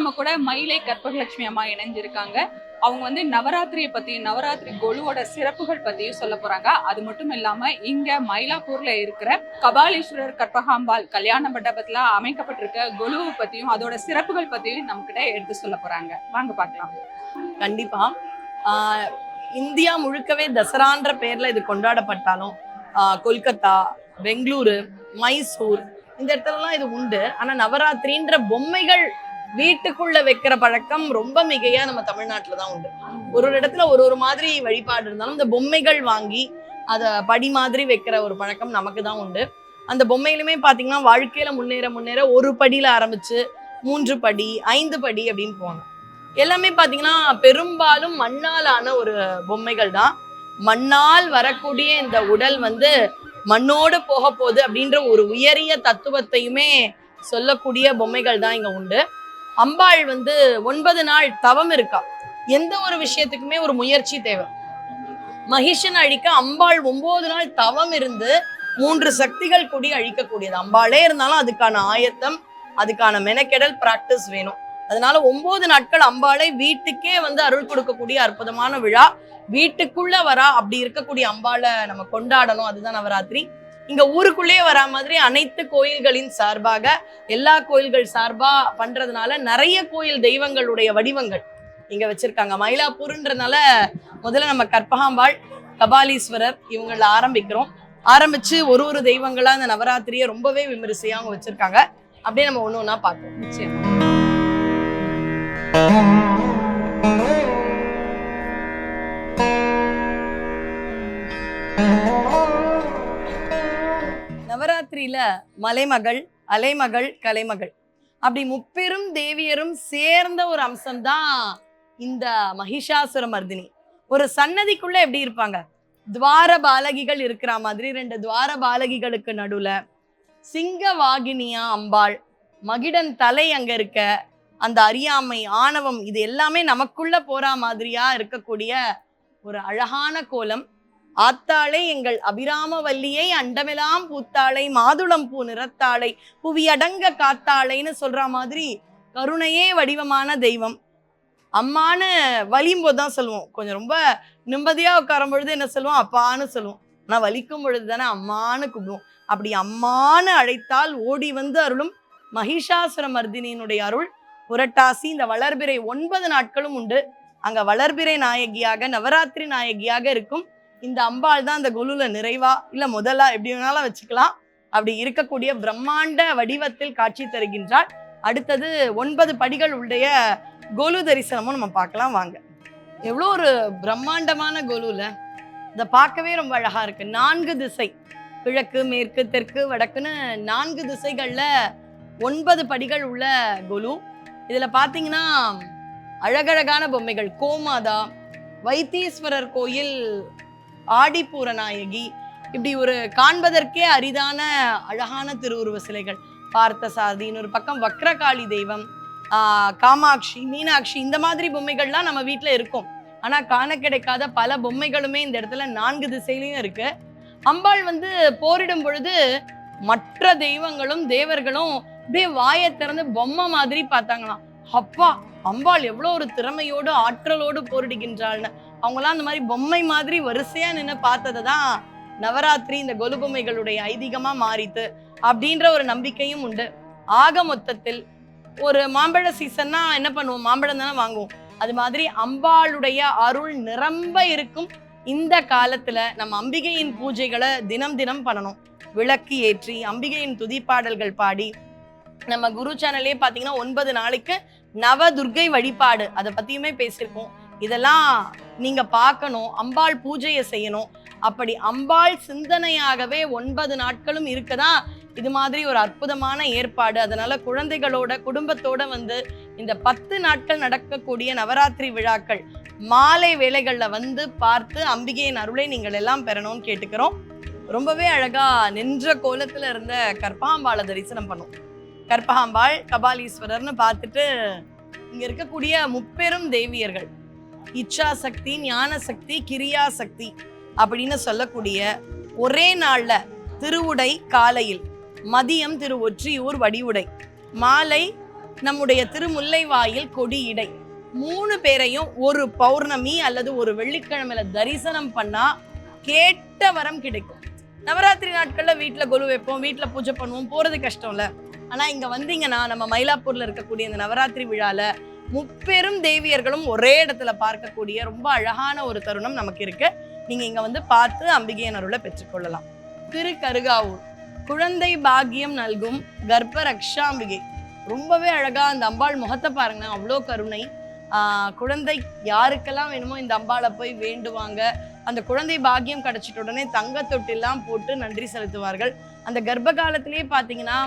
நம்ம கூட மயிலை கற்பகலட்சுமி அம்மா இணைஞ்சிருக்காங்க. அவங்க வந்து நவராத்திரியை பத்தியும் நவராத்திரி கொலுவோட சிறப்புகள் பத்தியும் சொல்ல போறாங்க. அது மட்டும் இல்லாம இங்க மயிலாப்பூர்ல இருக்கிற கபாலீஸ்வரர் கற்பகாம்பாள் கல்யாண மண்டபத்துல அமைக்கப்பட்டிருக்க கொலுவை பத்தியும் அதோட சிறப்புகள் பத்தியும் நம்ம கிட்ட எடுத்து சொல்ல போறாங்க. வாங்க பார்க்கலாம். கண்டிப்பா. ஆஹ் இந்தியா முழுக்கவே தசரான்ற பேர்ல இது கொண்டாடப்பட்டாலும் ஆஹ் கொல்கத்தா பெங்களூரு மைசூர் இந்த இடத்துலலாம் இது உண்டு. ஆனா நவராத்திரின்ற பொம்மைகள் வீட்டுக்குள்ள வைக்கிற பழக்கம் ரொம்ப மிகையா நம்ம தமிழ்நாட்டுல தான் உண்டு. ஒரு ஒரு இடத்துல ஒரு ஒரு மாதிரி வழிபாடு இருந்தாலும் இந்த பொம்மைகள் வாங்கி அதை படி மாதிரி வைக்கிற ஒரு பழக்கம் நமக்கு தான் உண்டு. அந்த பொம்மையிலுமே பார்த்தீங்கன்னா வாழ்க்கையில முன்னேற முன்னேற ஒரு படியில ஆரம்பிச்சு மூன்று படி ஐந்து படி அப்படின்னு போவாங்க. எல்லாமே பார்த்தீங்கன்னா பெரும்பாலும் மண்ணாலான ஒரு பொம்மைகள் தான் மண்ணால் வரக்கூடிய இந்த உடல் வந்து மண்ணோடு போக போகுது அப்படின்ற ஒரு உயரிய தத்துவத்தையுமே சொல்லக்கூடிய பொம்மைகள் தான் இங்க உண்டு. அம்பாள் வந்து ஒன்பது நாள் தவம் இருக்கா? எந்த ஒரு விஷயத்துக்குமே ஒரு முயற்சி தேவை. மகிஷன் அழிக்க அம்பாள் ஒன்பது நாள் தவம் இருந்து மூன்று சக்திகள் கூடி அழிக்கக்கூடியது. அம்பாளே இருந்தாலும் அதுக்கான ஆயத்தம் அதுக்கான மெனக்கெடல் பிராக்டிஸ் வேணும். அதனால ஒன்பது நாட்கள் அம்பாளை வீட்டுக்கே வந்து அருள் கொடுக்கக்கூடிய அற்புதமான விழா. வீட்டுக்குள்ள வரா அப்படி இருக்கக்கூடிய அம்பாளை நம்ம கொண்டாடணும். அதுதான் நவராத்திரி. இங்க ஊருக்குள்ளேயே வரா மாதிரி அனைத்து கோயில்களின் சார்பாக எல்லா கோயில்கள் சார்பா பண்றதுனால நிறைய கோயில் தெய்வங்களுடைய வடிவங்கள் இங்க வச்சிருக்காங்க. மயிலாப்பூர்ன்றதுனால முதல்ல நம்ம கற்பகாம்பாள் கபாலீஸ்வரர் இவங்கள ஆரம்பிக்கிறோம். ஆரம்பிச்சு ஒரு ஒரு தெய்வங்களா இந்த நவராத்திரியை ரொம்பவே விமரிசையா அவங்க வச்சிருக்காங்க. அப்படியே நம்ம ஒண்ணு ஒண்ணா பார்க்கலாம் நிச்சயமா நவராத்திரியில மலைமகள் அலைமகள் கலைமகள். அப்படி முப்பெரும் தேவியரும் சேர்ந்த ஒரு அம்சம்தான் இந்த மகிஷாசுர மர்தினி. ஒரு சன்னதிக்குள்ள எப்படி இருப்பாங்க? துவார பாலகிகள் இருக்கிற மாதிரி ரெண்டு துவார பாலகிகளுக்கு நடுவுல சிங்க வாகினியா அம்பாள் மகிடன் தலை அங்க இருக்க அந்த அறியாமை ஆணவம் இது எல்லாமே நமக்குள்ள போறா மாதிரியா இருக்கக்கூடிய ஒரு அழகான கோலம். ஆத்தாளை எங்கள் அபிராமவல்லியை அண்டமெலாம் பூத்தாளை மாதுளம் பூ நிறத்தாளை புவியடங்க காத்தாளைன்னு சொல்ற மாதிரி கருணையே வடிவமான தெய்வம். அம்மான்னு வலியும் போது தான் சொல்லுவோம். கொஞ்சம் ரொம்ப நிம்மதியாக உட்காரும் பொழுது என்ன சொல்லுவோம்? அப்பான்னு சொல்லுவோம். ஆனால் வலிக்கும் பொழுது தானே அம்மான்னு கூப்பிடுவோம். அப்படி அம்மான்னு அழைத்தால் ஓடி வந்து அருளும் மகிஷாசுர மர்தினியினுடைய அருள். புரட்டாசி இந்த வளர்பிறை ஒன்பது நாட்களும் உண்டு. அங்கே வளர்பிறை நாயகியாக நவராத்திரி நாயகியாக இருக்கும். இந்த அம்பாள் தான் அந்த கொலுல நிறைவா? இல்ல முதலா எப்படி வேணாலும் வச்சுக்கலாம். அப்படி இருக்கக்கூடிய பிரம்மாண்ட வடிவத்தில் காட்சி தருகின்றாள். அடுத்தது ஒன்பது படிகள் உடைய கொலு தரிசனமும் நம்ம பார்க்கலாம் வாங்க. எவ்வளோ ஒரு பிரம்மாண்டமான கொலுல இதை பார்க்கவே ரொம்ப அழகா இருக்கு. நான்கு திசை. கிழக்கு மேற்கு தெற்கு வடக்குன்னு நான்கு திசைகளில் ஒன்பது படிகள் உள்ள கொலு இதில் பார்த்தீங்கன்னா அழகழகான பொம்மைகள். கோமாதா வைத்தீஸ்வரர் கோயில் ஆடிப்பூர நாயகி இப்படி ஒரு காண்பதற்கே அரிதான அழகான திருவுருவ சிலைகள். பார்த்த சாரதின்னு ஒரு பக்கம் வக்ரகாளி தெய்வம் காமாட்சி மீனாட்சி இந்த மாதிரி பொம்மைகள்லாம் நம்ம வீட்டில் இருக்கும். ஆனால் காண கிடைக்காத பல பொம்மைகளுமே இந்த இடத்துல நான்கு திசையிலையும் இருக்கு. அம்பாள் வந்து போரிடும் பொழுது மற்ற தெய்வங்களும் தேவர்களும் அப்படியே வாயை திறந்து பொம்மை மாதிரி பார்த்தாங்களாம். அப்பா அம்பாள் எவ்வளோ ஒரு திறமையோடு ஆற்றலோடு போரிடுகின்றாள்னு. அவங்களாம் அந்த மாதிரி பொம்மை மாதிரி வரிசையா நின்று பார்த்ததை தான் நவராத்திரி இந்த கொலு பொம்மைகளுடைய மாறித்து அப்படின்ற ஒரு நம்பிக்கையும் உண்டு. ஆக மொத்தத்தில் ஒரு மாம்பழ சீசன்னா என்ன பண்ணுவோம்? மாம்பழம் தானே வாங்குவோம். அது மாதிரி அம்பாளுடைய அருள் நிரம்ப இருக்கும் இந்த காலத்துல நம்ம அம்பிகையின் பூஜைகளை தினம் தினம் பண்ணணும். விளக்கு ஏற்றி அம்பிகையின் துதிப்பாடல்கள் பாடி நம்ம குரு சேனல்லே பார்த்தீங்கன்னா ஒன்பது நாளைக்கு நவதுர்க்கை வழிபாடு அதை பத்தியுமே பேசியிருக்கோம் இதெல்லாம் நீங்க பார்க்கணும் அம்பாள் பூஜையை செய்யணும். அப்படி அம்பாள் சிந்தனையாகவே ஒன்பது நாட்களும் இருக்குதா? இது மாதிரி ஒரு அற்புதமான ஏற்பாடு. அதனால குழந்தைகளோட குடும்பத்தோட வந்து இந்த பத்து நாட்கள் நடக்கக்கூடிய நவராத்திரி விழாக்கள் மாலை வேலைகளில் வந்து பார்த்து அம்பிகையின் அருளை நீங்கள் எல்லாம் பெறணும்னு கேட்டுக்கிறோம். ரொம்பவே அழகா நின்ற கோலத்துல இருந்த கற்பகாம்பாளை தரிசனம் பண்ணும். கற்பகாம்பாள் கபாலீஸ்வரர்னு பார்த்துட்டு இங்க இருக்கக்கூடிய முப்பெரும் தேவியர்கள். இச்சா சக்தி ஞான சக்தி கிரியா சக்தி அப்படின்னு சொல்லக்கூடிய ஒரே நாள்ல திருவுடை காலையில் மதியம் திரு ஒற்றியூர் வடிவுடை மாலை நம்முடைய திருமுல்லைவாயில் கொடியிடை மூணு பேரையும் ஒரு பௌர்ணமி அல்லது ஒரு வெள்ளிக்கிழமையில தரிசனம் பண்ணா கேட்ட வரம் கிடைக்கும். நவராத்திரி நாட்கள்ல வீட்டில் கொலு வைப்போம் வீட்டில் பூஜை பண்ணுவோம் போறது கஷ்டம்ல. ஆனா இங்க வந்தீங்கன்னா நம்ம மயிலாப்பூர்ல இருக்கக்கூடிய இந்த நவராத்திரி விழால முப்பெரும் தேவியர்களும் ஒரே இடத்துல பார்க்கக்கூடிய ரொம்ப அழகான ஒரு தருணம் நமக்கு இருக்கு. நீங்க இங்க வந்து பார்த்து அம்பிகையின் அருளை பெற்றுக்கொள்ளலாம் திரு கருகாவூர் குழந்தை பாக்கியம் நல்கும் கர்ப்ப ரக்ஷாம்பிகை ரொம்பவே அழகா அந்த அம்பாள் முகத்தை பாருங்க அவ்வளோ கருணை. குழந்தை யாருக்கெல்லாம் வேணுமோ இந்த அம்பாளை போய் வேண்டுவாங்க. அந்த குழந்தை பாக்கியம் கிடைச்சிட்ட உடனே தங்க தொட்டிலாம் போட்டு நன்றி செலுத்துவார்கள். அந்த கர்ப்ப காலத்திலேயே பார்த்தீங்கன்னா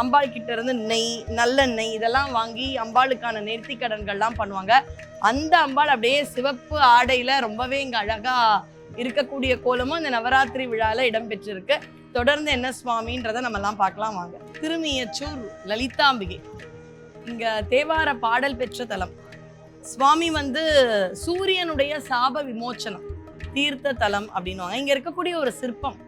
அம்பாள் கிட்ட இருந்து நெய் நல்லெண்ணெய் இதெல்லாம் வாங்கி அம்பாளுக்கான நேர்த்தி கடன்கள்லாம் பண்ணுவாங்க. அந்த அம்பாள் அப்படியே சிவப்பு ஆடையில ரொம்பவே இங்க அழகா இருக்கக்கூடிய கோலமும் இந்த நவராத்திரி விழால இடம்பெற்றிருக்கு தொடர்ந்து என்ன சுவாமின்றதை நம்ம எல்லாம் பார்க்கலாம் வாங்க. திருமியச்சூர் லலிதாம்பிகை. இங்க தேவார பாடல் பெற்ற தலம். சுவாமி வந்து சூரியனுடைய சாப விமோச்சனம் தீர்த்த தலம் அப்படின்னுவாங்க. இங்க இருக்கக்கூடிய ஒரு சிற்பம்.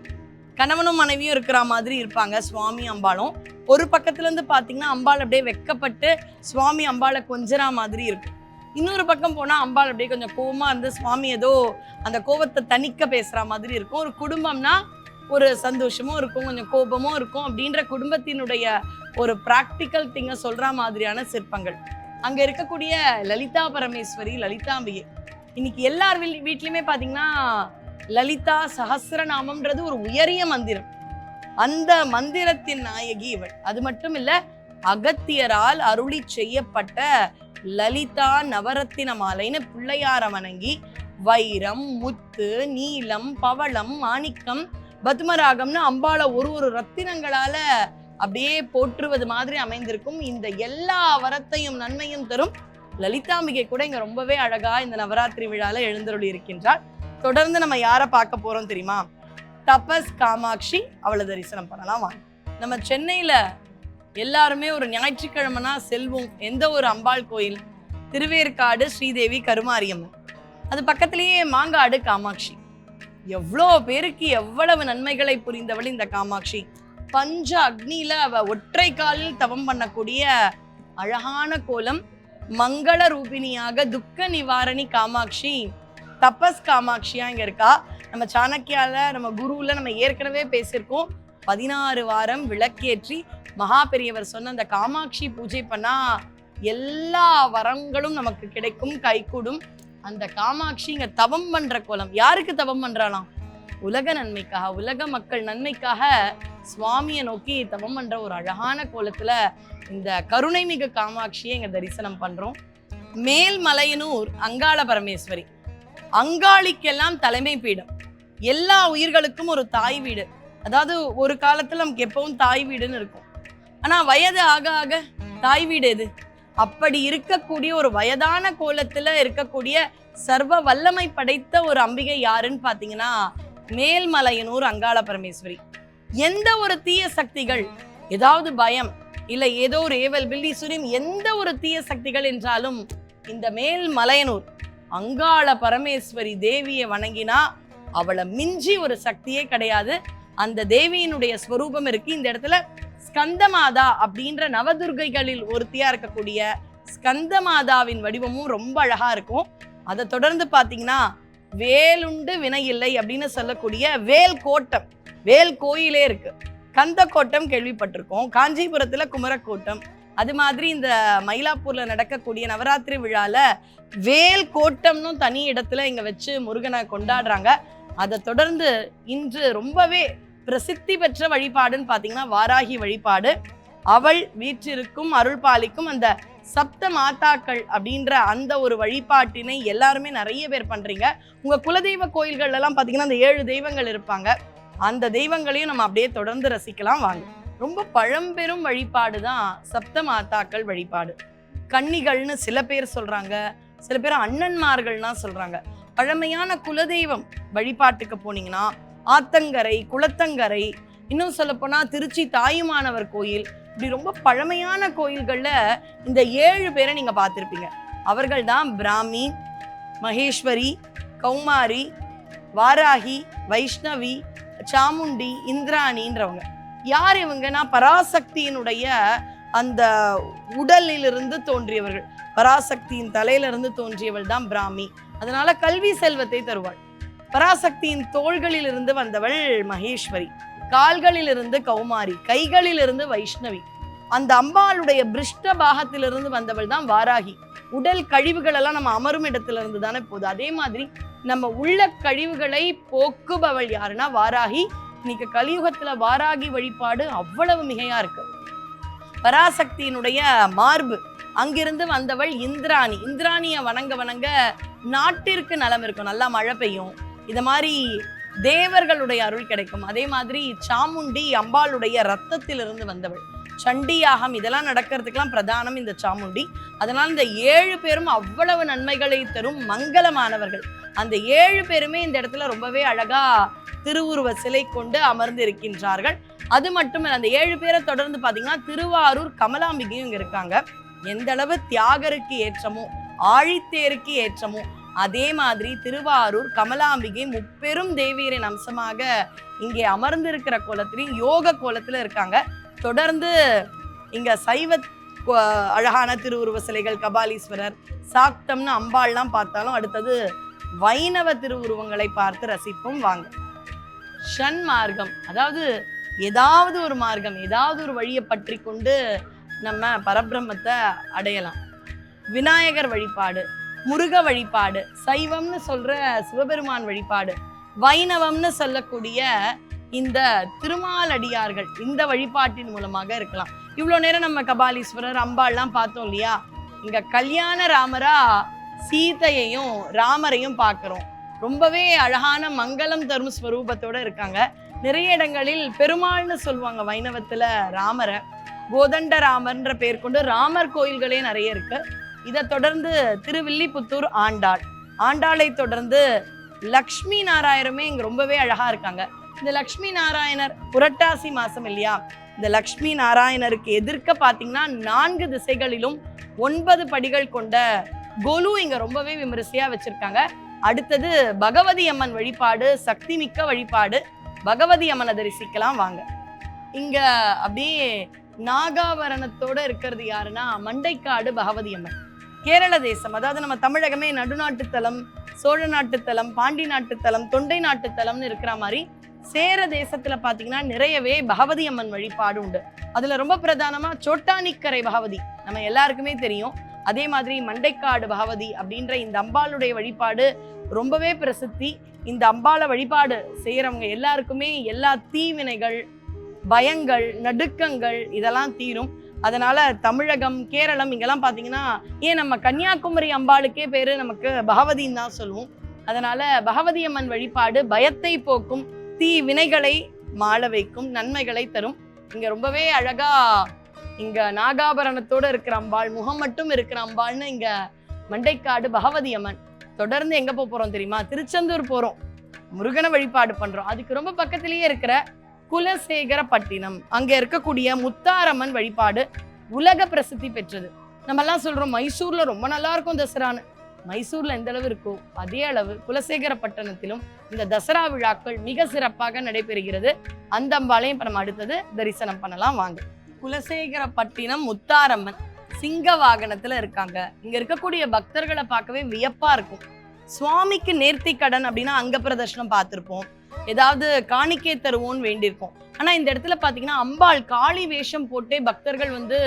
கணவனும் மனைவியும் இருக்கிற மாதிரி இருப்பாங்க சுவாமி அம்பாளும். ஒரு பக்கத்துல இருந்து பாத்தீங்கன்னா அம்பாள் அப்படியே வெக்கப்பட்டு சுவாமி அம்பாளை கொஞ்சரா மாதிரி இருக்கும் இன்னொரு பக்கம் போனா அம்பாள் அப்படியே கொஞ்சம் கோபமாக இருந்து சுவாமி ஏதோ அந்த கோபத்தை தணிக்க பேசுற மாதிரி இருக்கும். ஒரு குடும்பம்னா ஒரு சந்தோஷமும் இருக்கும் கொஞ்சம் கோபமும் இருக்கும் அப்படின்ற குடும்பத்தினுடைய ஒரு ப்ராக்டிக்கல் திங்கை சொல்ற மாதிரியான சிற்பங்கள். அங்க இருக்கக்கூடிய லலிதா பரமேஸ்வரி லலிதாம்பிகை. இன்னைக்கு எல்லார் வீ- வீட்லயுமே பாத்தீங்கன்னா லலிதா சஹஸ்ரநாமம்ன்றது ஒரு உயரிய மந்திரம். அந்த மந்திரத்தின் நாயகி இவள். அது மட்டும் இல்ல அகத்தியரால் அருளி செய்யப்பட்ட லலிதா நவரத்தின மாலைன்னு பிள்ளையார வணங்கி வைரம் முத்து நீலம் பவளம் மாணிக்கம் பத்மராகம்னு அம்பால ஒரு ஒரு ரத்தினங்களால அப்படியே போற்றுவது மாதிரி அமைந்திருக்கும். இந்த எல்லா வரத்தையும் நன்மையும் தரும். லலிதாம்பிகை கூட இங்க ரொம்பவே அழகா இந்த நவராத்திரி விழால எழுந்தருளி இருக்கின்றாள் தொடர்ந்து நம்ம யாரை பார்க்க போறோம் தெரியுமா? தபஸ் காமாட்சி அவளை தரிசனம் பண்ணலாம். வாங்க. நம்ம சென்னையில் எல்லாருமே ஒரு ஞாயிற்றுக்கிழமைனா செல்வோம் எந்த ஒரு அம்பாள் கோயில்? திருவேற்காடு ஸ்ரீதேவி கருமாரியம்மன். அது பக்கத்திலேயே மாங்காடு காமாட்சி. எவ்வளோ பேருக்கு எவ்வளவு நன்மைகளை புரிந்தவள் இந்த காமாட்சி. பஞ்ச அக்னியில அவ ஒற்றை காலில் தவம் பண்ணக்கூடிய அழகான கோலம் மங்கள ரூபிணியாக துக்க நிவாரணி காமாட்சி. தபஸ் காமாட்சியா இங்க இருக்கா? நம்ம சாணக்கியால நம்ம குருவில் நம்ம ஏற்கனவே பேசியிருக்கோம். பதினாறு வாரம் விளக்கேற்றி மகா பெரியவர் சொன்ன அந்த காமாட்சி பூஜை பண்ணா எல்லா வரங்களும் நமக்கு கிடைக்கும் கைகூடும். அந்த காமாட்சி இங்க தவம் பண்ற கோலம். யாருக்கு தவம் பண்றாளாம் உலக நன்மைக்காக உலக மக்கள் நன்மைக்காக சுவாமியை நோக்கி தவம் பண்ற ஒரு அழகான கோலத்துல இந்த கருணை மிகு காமாட்சியை இங்க தரிசனம் பண்றோம். மேல்மலையனூர் அங்காள பரமேஸ்வரி. அங்காளிக்கெல்லாம் தலைமை பீடம். எல்லா உயிர்களுக்கும் ஒரு தாய் வீடு. அதாவது ஒரு காலத்தில் நமக்கு எப்பவும் தாய் வீடுன்னு இருக்கும். ஆனால் வயது ஆக ஆக தாய் வீடு எது? அப்படி இருக்கக்கூடிய ஒரு வயதான கோலத்தில் இருக்கக்கூடிய சர்வ வல்லமை படைத்த ஒரு அம்பிகை யாருன்னு பார்த்தீங்கன்னா மேல்மலையனூர் அங்காள பரமேஸ்வரி. எந்த ஒரு தீய சக்திகள் ஏதாவது பயம் இல்லை ஏதோ ஒரு ஏவல் பில்லி சூரியம் எந்த ஒரு தீய சக்திகள் என்றாலும் இந்த மேல்மலையனூர் அங்காள பரமேஸ்வரி தேவியை வணங்கினா அவளை மிஞ்சி ஒரு சக்தியே கிடையாது. அந்த தேவியினுடைய ஸ்வரூபம் இருக்கு. இந்த இடத்துல ஸ்கந்தமாதா அப்படின்ற நவதுர்கைகளில் ஒருத்தியா இருக்கக்கூடிய ஸ்கந்தமாதாவின் வடிவமும் ரொம்ப அழகா இருக்கும். அதை தொடர்ந்து பார்த்தீங்கன்னா வேலுண்டு வினை இல்லை அப்படின்னு சொல்லக்கூடிய வேல் கோட்டம் வேல் கோயிலே இருக்கு. கந்த கோட்டம் கேள்விப்பட்டிருக்கோம். காஞ்சிபுரத்துல குமரக்கோட்டம். அது மாதிரி இந்த மயிலாப்பூர்ல நடக்கக்கூடிய நவராத்திரி விழால வேல் கோட்டம்னு தனி இடத்துல இங்க வச்சு முருகனை கொண்டாடுறாங்க. அதை தொடர்ந்து இன்று ரொம்பவே பிரசித்தி பெற்ற வழிபாடுன்னு பார்த்தீங்கன்னா வாராகி வழிபாடு. அவள் வீற்றிருக்கும் அருள் பாலிக்கும் அந்த சப்த மாதாக்கள் அப்படின்ற அந்த ஒரு வழிபாட்டினை எல்லாருமே நிறைய பேர் பண்ணுறீங்க உங்கள் குலதெய்வ கோயில்கள்லாம் பார்த்தீங்கன்னா அந்த ஏழு தெய்வங்கள் இருப்பாங்க. அந்த தெய்வங்களையும் நம்ம அப்படியே தொடர்ந்து ரசிக்கலாம். வாங்க. ரொம்ப பழம்பெரும் வழிபாடு தான் சப்த மாதாக்கள் வழிபாடு. கன்னிகள்னு சில பேர் சொல்கிறாங்க சில பேர் அண்ணன்மார்கள்னா சொல்கிறாங்க பழமையான குலதெய்வம் வழிபாட்டுக்கு போனீங்கன்னா ஆத்தங்கரை குளத்தங்கரை இன்னும் சொல்லப்போனால் திருச்சி தாயுமானவர் கோயில் இப்படி ரொம்ப பழமையான கோயில்களில் இந்த ஏழு பேரை நீங்கள் பார்த்துருப்பீங்க. அவர்கள் தான் பிராமி மகேஸ்வரி கௌமாரி வாராகி வைஷ்ணவி சாமுண்டி இந்திராணின்றவங்க. யார் இவங்கன்னா பராசக்தியினுடைய அந்த உடலிலிருந்து தோன்றியவர்கள். பராசக்தியின் தலையிலிருந்து தோன்றியவள் தான் பிராமி. அதனால கல்வி செல்வத்தை தருவாள். பராசக்தியின் தோள்களிலிருந்து வந்தவள் மகேஸ்வரி. கால்களிலிருந்து கௌமாரி கைகளிலிருந்து வைஷ்ணவி. அந்த அம்பாளுடைய பிருஷ்ட பாகத்திலிருந்து வந்தவள் தான் வாராகி. உடல் கழிவுகள் எல்லாம் நம்ம அமரும் இடத்துல இருந்து தானே போகுது. அதே மாதிரி நம்ம உள்ள கழிவுகளை போக்குபவள் யாருன்னா வாராகி. இன்னைக்கு கலியுகத்துல வாராகி வழிபாடு அவ்வளவு மிகையா இருக்கு. பராசக்தியினுடைய மார்பு அங்கிருந்து வந்தவள் இந்திராணி. இந்திராணியை வணங்க வணங்க நாட்டிற்கு நலம் இருக்கும். நல்லா மழை பெய்யும். இது மாதிரி தேவர்களுடைய அருள் கிடைக்கும். அதே மாதிரி சாமுண்டி அம்பாளுடைய ரத்தத்திலிருந்து வந்தவள். சண்டியாகம் இதெல்லாம் நடக்கிறதுக்கெல்லாம் பிரதானம் இந்த சாமுண்டி. அதனால் இந்த ஏழு பேரும் அவ்வளவு நன்மைகளை தரும் மங்களமானவர்கள். அந்த ஏழு பேருமே இந்த இடத்துல ரொம்பவே அழகா திருவுருவ சிலை கொண்டு அமர்ந்து இருக்கின்றார்கள் அது மட்டும் அந்த ஏழு பேரை தொடர்ந்து பார்த்தீங்கன்னா திருவாரூர் கமலாம்பிகையும் இங்கே இருக்காங்க. எந்த அளவு தியாகருக்கு ஏற்றமோ ஆழித்தேருக்கு ஏற்றமோ அதே மாதிரி திருவாரூர் கமலாம்பிகை முப்பெரும் தேவியரின் அம்சமாக இங்கே அமர்ந்திருக்கிற கோலத்திலையும் யோக கோலத்தில் இருக்காங்க. தொடர்ந்து இங்க சைவ கோ- அழகான திருவுருவ சிலைகள் கபாலீஸ்வரர் சாக்தம்னு அம்பாள்லாம் பார்த்தாலும் அடுத்தது வைணவ திருவுருவங்களை பார்த்து ரசிப்போம். வாங்க. ஷன் மார்க்கம் அதாவது ஏதாவது ஒரு மார்க்கம் ஏதாவது ஒரு வழியை பற்றி கொண்டு நம்ம பரபிரம்மத்தை அடையலாம். விநாயகர் வழிபாடு முருக வழிபாடு சைவம்னு சொல்ற சிவபெருமான் வழிபாடு வைணவம்னு சொல்லக்கூடிய இந்த திருமாலடியார்கள் இந்த வழிபாட்டின் மூலமாக இருக்கலாம். இவ்வளோ நேரம் நம்ம கபாலீஸ்வரர் அம்பாள்லாம் பார்த்தோம் இல்லையா? இங்க கல்யாண ராமரா சீதையையும் ராமரையும் பார்க்கிறோம். ரொம்பவே அழகான மங்களம் தரும் ஸ்வரூபத்தோட இருக்காங்க. நிறைய இடங்களில் பெருமாள்னு சொல்லுவாங்க வைணவத்துல ராமரை. கோதண்ட பெயர் கொண்டு ராமர் கோயில்களே நிறைய இருக்கு. இதை தொடர்ந்து திருவில்லிபுத்தூர் ஆண்டாள். ஆண்டாளை தொடர்ந்து லக்ஷ்மி நாராயணமே இங்க ரொம்பவே அழகா இருக்காங்க. இந்த லக்ஷ்மி நாராயணர் புரட்டாசி மாசம் இல்லையா? இந்த லக்ஷ்மி நாராயணருக்கு எதிர்க்க பாத்தீங்கன்னா நான்கு திசைகளிலும் ஒன்பது படிகள் கொண்ட கொலு இங்க ரொம்பவே விமரிசையா வச்சிருக்காங்க. அடுத்தது பகவதி அம்மன் வழிபாடு சக்தி மிக்க வழிபாடு. பகவதி அம்மனை தரிசிக்கலாம் வாங்க. இங்க அப்படியே நாகாவரணத்தோட இருக்கிறது யாருன்னா மண்டைக்காடு பகவதி அம்மன் கேரள தேசம். அதாவது நம்ம தமிழகமே நடுநாட்டுத்தலம் சோழ நாட்டுத்தலம் பாண்டி நாட்டுத்தலம் தொண்டை நாட்டுத்தலம்னு இருக்கிற மாதிரி சேர தேசத்துல பாத்தீங்கன்னா நிறையவே பகவதி அம்மன் வழிபாடு உண்டு. அதுல ரொம்ப பிரதானமா சோட்டானிக்கரை பகவதி. நம்ம எல்லாருக்குமே தெரியும். அதே மாதிரி மண்டைக்காடு பகவதி அப்படின்ற இந்த அம்பாளுடைய வழிபாடு ரொம்பவே பிரசித்தி. இந்த அம்பாளை வழிபாடு செய்யறவங்க எல்லாருக்குமே எல்லா தீவினைகள் பயங்கள் நடுக்கங்கள் இதெல்லாம் தீரும். அதனால தமிழகம் கேரளம் இங்கெல்லாம் பார்த்தீங்கன்னா ஏன் நம்ம கன்னியாகுமரி அம்பாளுக்கே பேர் நமக்கு பகவதின்னு தான் சொல்லுவோம். அதனால பகவதி அம்மன் வழிபாடு பயத்தை போக்கும் தீ வினைகளை மாள வைக்கும் நன்மைகளை தரும். இங்க ரொம்பவே அழகா இங்க நாகாபரணத்தோட இருக்கிற அம்பாள் முகம் மட்டும் இருக்கிற அம்பாள்னு இங்க மண்டைக்காடு பகவதி அம்மன். தொடர்ந்து எங்க போறோம் தெரியுமா? திருச்செந்தூர் போறோம். முருகனை வழிபாடு பண்றோம். அதுக்கு ரொம்ப பக்கத்திலேயே இருக்கிற குலசேகரப்பட்டினம். அங்கே இருக்கக்கூடிய முத்தாரம்மன் வழிபாடு உலக பிரசித்தி பெற்றது. நம்மெல்லாம் சொல்கிறோம் மைசூரில் ரொம்ப நல்லா இருக்கும் தசரான்னு. மைசூரில் எந்த அளவு இருக்கோ அதே அளவு குலசேகரப்பட்டினத்திலும் இந்த தசரா விழாக்கள் மிக சிறப்பாக நடைபெறுகிறது. அந்த அம்பாலையும் இப்போ நம்ம அடுத்தது தரிசனம் பண்ணலாம். வாங்க. குலசேகரப்பட்டினம் முத்தாரம்மன் சிங்க வாகனத்துல இருக்காங்க. இங்க இருக்கக்கூடிய பக்தர்களை பார்க்கவே வியப்பா இருக்கும். சுவாமிக்கு நேர்த்தி கடன் அப்படின்னா அங்க பிரதர்ஷனம் பார்த்துருப்போம். ஏதாவது காணிக்கை தருவோன்னு வேண்டியிருக்கோம். ஆனா இந்த இடத்துல பாத்தீங்கன்னா அம்பாள் காளி வேஷம் போட்டே பக்தர்கள் வந்து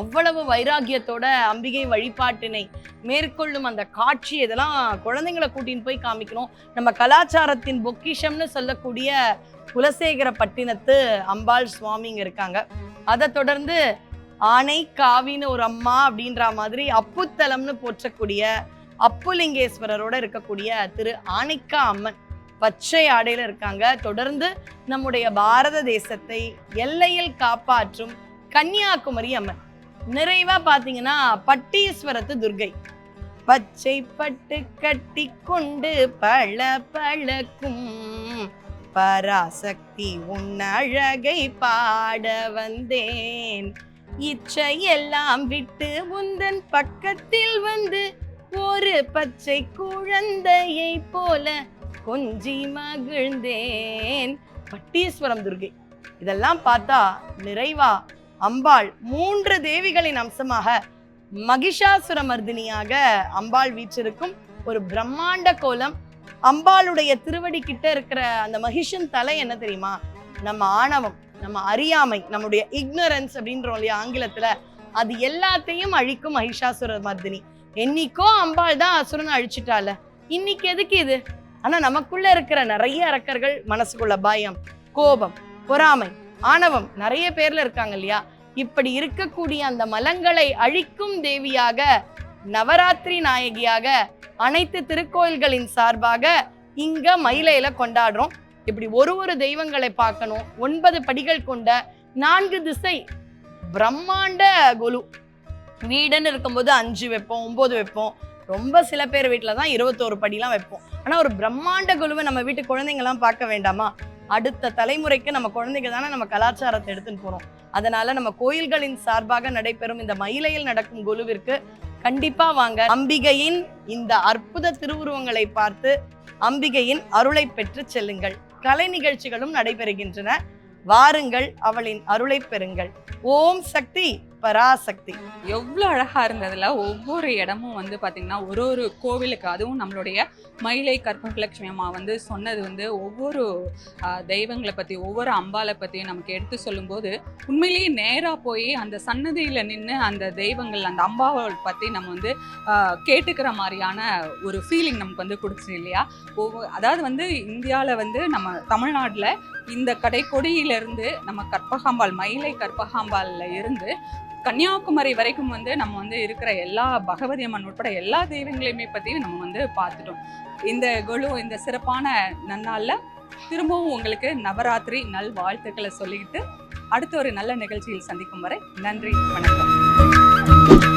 அவ்வளவு வைராகியத்தோட அம்பிகை வழிபாட்டினை மேற்கொள்ளும் அந்த காட்சி இதெல்லாம் குழந்தைங்களை கூட்டின்னு போய் காமிக்கணும். நம்ம கலாச்சாரத்தின் பொக்கிஷம்னு சொல்லக்கூடிய குலசேகர பட்டினத்து அம்பாள் சுவாமிங்க இருக்காங்க. அதை தொடர்ந்து ஆனை காவின்னு ஒரு அம்மா அப்படின்ற மாதிரி அப்புத்தலம்னு போற்றக்கூடிய அப்புலிங்கேஸ்வரரோட இருக்கக்கூடிய திரு ஆனைக்கா அம்மன். பச்சை ஆடையில் இருக்காங்க. தொடர்ந்து நம்முடைய பாரத தேசத்தை எல்லையில் காப்பாற்றும் கன்னியாகுமரி அம்மன். நிறைவா பாத்தீங்கன்னா பட்டீஸ்வரத்து துர்கை. பச்சை பட்டு கட்டி கொண்டு பழ பழக்கும் பராசக்தி உன் அழகை பாட வந்தேன். இச்சை எல்லாம் விட்டு உந்தன் பக்கத்தில் வந்து ஒரு பச்சை குழந்தையை போல கொஞ்சி மகிழ்ந்தேன். பட்டீஸ்வரம் துர்கை. இதெல்லாம் பார்த்தா நிறைவா அம்பாள் மூன்று தேவிகளின் அம்சமாக மகிஷாசுர மர்தினியாக அம்பாள் வீற்றிருக்கும் ஒரு பிரம்மாண்ட கோலம். அம்பாளுடைய திருவடி கிட்ட இருக்கிற அந்த மகிஷன் தலை என்ன தெரியுமா? நம்ம ஆணவம் நம்ம அறியாமை நம்முடைய இக்னரன்ஸ் அப்படின்றோம் இல்லையா ஆங்கிலத்துல? அது எல்லாத்தையும் அழிக்கும் மகிஷாசுர மர்தினி என்னைக்கோ அம்பாள் தான் அசுரனை அழிச்சிட்டால இன்னைக்கு எதுக்கு இது? ஆனால் நமக்குள்ள இருக்கிற நிறைய அரக்கர்கள் மனசுக்குள்ள பயம் கோபம் பொறாமை ஆணவம் நிறைய பேர்ல இருக்காங்க இல்லையா? இப்படி இருக்கக்கூடிய அந்த மலங்களை அழிக்கும் தேவியாக நவராத்திரி நாயகியாக அனைத்து திருக்கோயில்களின் சார்பாக இங்க மயிலையில கொண்டாடுறோம். இப்படி ஒரு ஒரு தெய்வங்களை பார்க்கணும். ஒன்பது படிகள் கொண்ட நான்கு திசை பிரம்மாண்ட கொலு. வீடுன்னு இருக்கும்போது அஞ்சு வைப்போம் ஒன்பது வைப்போம். ரொம்ப சில பேர் வீட்டில் தான் இருபத்தோரு படிலாம் வைப்போம். ஆனால் ஒரு பிரம்மாண்ட குழுவை நம்ம வீட்டு குழந்தைங்கலாம் பார்க்க வேண்டாமா? அடுத்த தலைமுறைக்கு நம்ம குழந்தைங்க தானே நம்ம கலாச்சாரத்தை எடுத்துன்னு போகிறோம் அதனால நம்ம கோயில்களின் சார்பாக நடைபெறும் இந்த மயிலையில் நடக்கும் குழுவிற்கு கண்டிப்பா வாங்க. அம்பிகையின் இந்த அற்புத திருவுருவங்களை பார்த்து அம்பிகையின் அருளை பெற்று செல்லுங்கள். கலை நிகழ்ச்சிகளும் நடைபெறுகின்றன. வாருங்கள் அவளின் அருளை பெறுங்கள். ஓம் சக்தி! பராசக்தி. எவ்வளோ அழகா இருந்ததுல. ஒவ்வொரு இடமும் வந்து பார்த்திங்கன்னா ஒரு ஒரு கோவிலுக்கு அதுவும் நம்மளுடைய மயிலை கற்பகலட்சுமி அம்மா வந்து சொன்னது வந்து ஒவ்வொரு தெய்வங்களை பற்றி ஒவ்வொரு அம்பாலை பற்றியும் நமக்கு எடுத்து சொல்லும்போது உண்மையிலேயே நேராக போய் அந்த சன்னதியில் நின்று அந்த தெய்வங்கள் அந்த அம்பாவை பற்றி நம்ம வந்து கேட்டுக்கிற மாதிரியான ஒரு ஃபீலிங் நமக்கு வந்து கொடுத்துச்சு இல்லையா? ஒவ்வொரு அதாவது வந்து இந்தியாவில் வந்து நம்ம தமிழ்நாட்டில் இந்த கடைக்கொடியிலிருந்து நம்ம கற்பகாம்பாள் மயிலை கற்பகாம்பாலில் இருந்து கன்னியாகுமரி வரைக்கும் வந்து நம்ம வந்து இருக்கிற எல்லா பகவதி அம்மன் உட்பட எல்லா தெய்வங்களையுமே பற்றியும் நம்ம வந்து பார்த்துட்டோம். இந்த குழு இந்த சிறப்பான நன்னாளில் திரும்பவும் உங்களுக்கு நவராத்திரி நல் வாழ்த்துக்களை சொல்லிக்கிட்டு அடுத்த ஒரு நல்ல நிகழ்ச்சியில் சந்திக்கும் வரை நன்றி வணக்கம்.